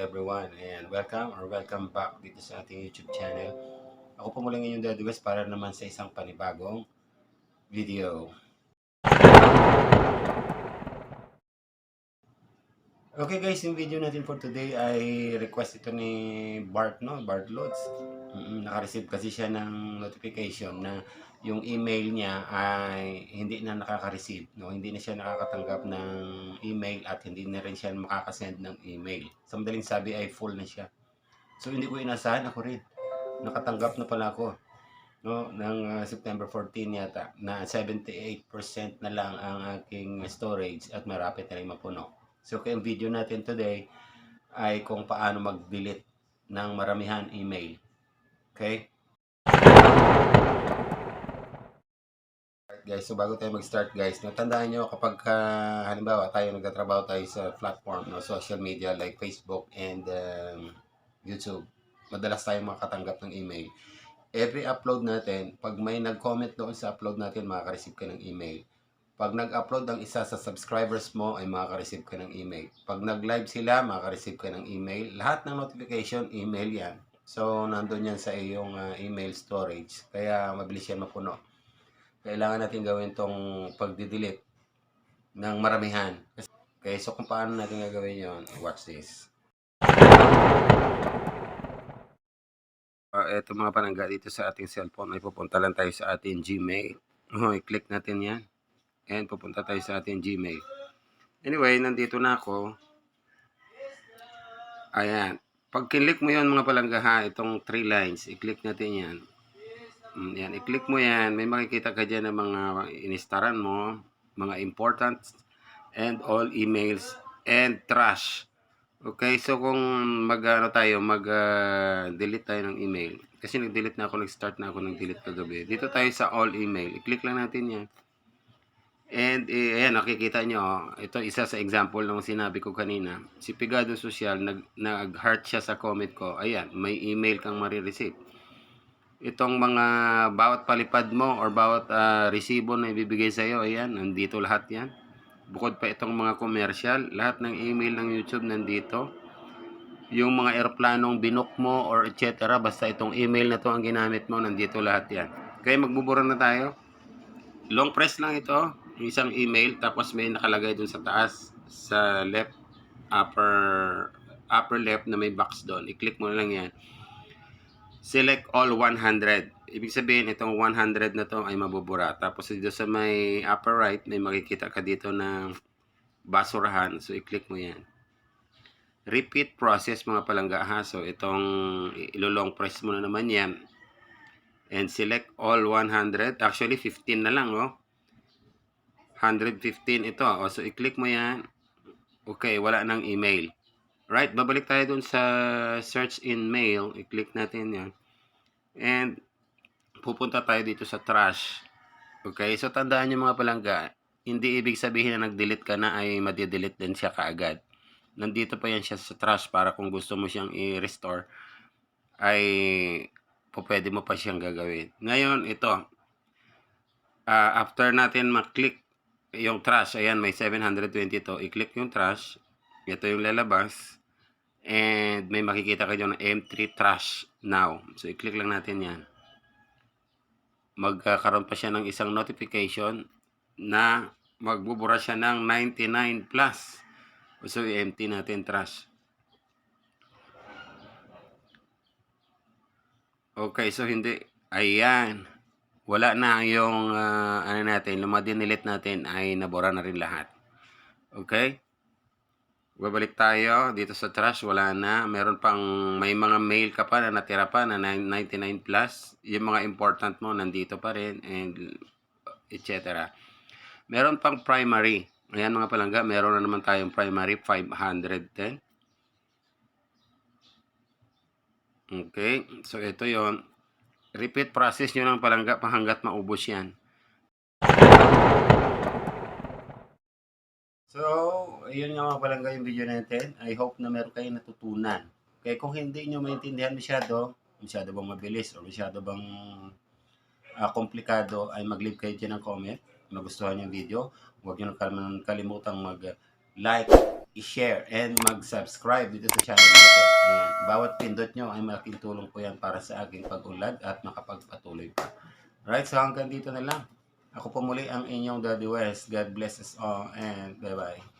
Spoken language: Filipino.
everyone and welcome or welcome back dito sa ating YouTube channel. Ako po muli ngayon Daddy West para naman sa isang panibagong video. Okay guys, yung video natin for today ay request ito ni Bart, no? Bart Lods. Mm, naka-receive kasi siya ng notification na yung email niya ay hindi na nakaka-receive, no? Hindi na siya nakakatanggap ng email at hindi na rin siya makakasend ng email. Sa madaling sabi ay full na siya. So hindi ko inasahan ako rin. Nakatanggap na pala ako no ng uh, September 14 yata na 78% na lang ang aking storage at marapit na rin mapuno. So kaya ang video natin today ay kung paano mag-delete ng maramihan email. Okay? Guys, so bago tayo mag-start guys, no, tandaan nyo kapag uh, halimbawa tayo nagtatrabaho tayo sa platform, no, social media like Facebook and um, YouTube, madalas tayo makatanggap ng email. Every upload natin, pag may nag-comment doon sa upload natin, makaka-receive ka ng email. Pag nag-upload ang isa sa subscribers mo, ay makaka-receive ka ng email. Pag nag-live sila, makaka-receive ka ng email. Lahat ng notification, email yan. So, nandun yan sa iyong uh, email storage. Kaya, mabilis yan mapuno. Kailangan natin gawin tong pagdi-delete ng maramihan. Okay, so kung paano natin gagawin yon watch this. Uh, eto mga panangga dito sa ating cellphone ay pupunta lang tayo sa ating Gmail. Oh, i-click natin yan. And pupunta tayo sa ating Gmail. Anyway, nandito na ako. Ayan. Pag kinlik mo yon mga palangga ha, itong three lines, i-click natin yan. Mm, Yan, i-click mo yan. May makikita ka dyan ng mga inistaran mo, mga important and all emails and trash. Okay, so kung mag ano tayo, mag ah, delete tayo ng email. Kasi nag-delete na ako, nag-start na ako ng delete kagabi. Dito tayo sa all email. I-click lang natin yan. And eh, ayan, nakikita nyo, oh, ito isa sa example ng sinabi ko kanina. Si Pigado Social, nag, nag-heart siya sa comment ko. Ayan, may email kang marireceive. Itong mga bawat palipad mo or bawat ah, resibo na ibibigay sa'yo, ayan, nandito lahat yan. Bukod pa itong mga commercial, lahat ng email ng YouTube nandito. Yung mga aeroplanong binook mo or etc. Basta itong email na to ang ginamit mo, nandito lahat yan. Kaya magbubura na tayo. Long press lang ito, yung isang email, tapos may nakalagay dun sa taas, sa left, upper, upper left na may box doon. I-click mo lang yan. Select all 100. Ibig sabihin, itong 100 na to ay mabubura. Tapos dito sa may upper right, may makikita ka dito ng basurahan. So, i-click mo yan. Repeat process mga palangga ha. So, itong ilolong press mo na naman yan. And select all 100. Actually, 15 na lang, oh. 115 ito. Oh, so, i-click mo yan. Okay, wala nang email. Right, babalik tayo dun sa search in mail. I-click natin yan. And, pupunta tayo dito sa trash. Okay, so tandaan nyo mga palangga, hindi ibig sabihin na nag-delete ka na ay madi-delete din siya kaagad. Nandito pa yan siya sa trash para kung gusto mo siyang i-restore, ay po pwede mo pa siyang gagawin. Ngayon, ito, ah, after natin mag-click yung trash, ayan, may 720 to, i-click yung trash, ito yung lalabas, and may makikita kayo ng M3 trash now. So, i-click lang natin yan magkakaroon pa siya ng isang notification na magbubura siya ng 99 plus. So, i-empty natin trash. Okay, so hindi. Ayan. Wala na yung, ah, ano natin, yung mga dinilit natin ay nabura na rin lahat. Okay? Babalik tayo dito sa trash, wala na. Meron pang, may mga mail ka pa na natira pa na 99 plus. Yung mga important mo, nandito pa rin, and etc. Meron pang primary. Ayan mga palangga, meron na naman tayong primary, 510. Okay, so ito yon Repeat process nyo ng palangga hanggat maubos yan. So, ayun nga mga palangga yung video natin. I hope na meron kayong natutunan. Kaya kung hindi nyo maintindihan masyado, masyado bang mabilis o masyado bang ah, komplikado, ay mag-leave kayo dyan ng comment. Nagustuhan yung video, huwag nyo naman kalimutang mag-like i-share, and mag-subscribe dito sa channel natin. Ayan. Bawat pindot nyo ay malaking tulong po yan para sa aking pag-unlad at makapagpatuloy pa. Right, so hanggang dito na lang. Ako po muli ang inyong Daddy West. God bless us all and bye-bye.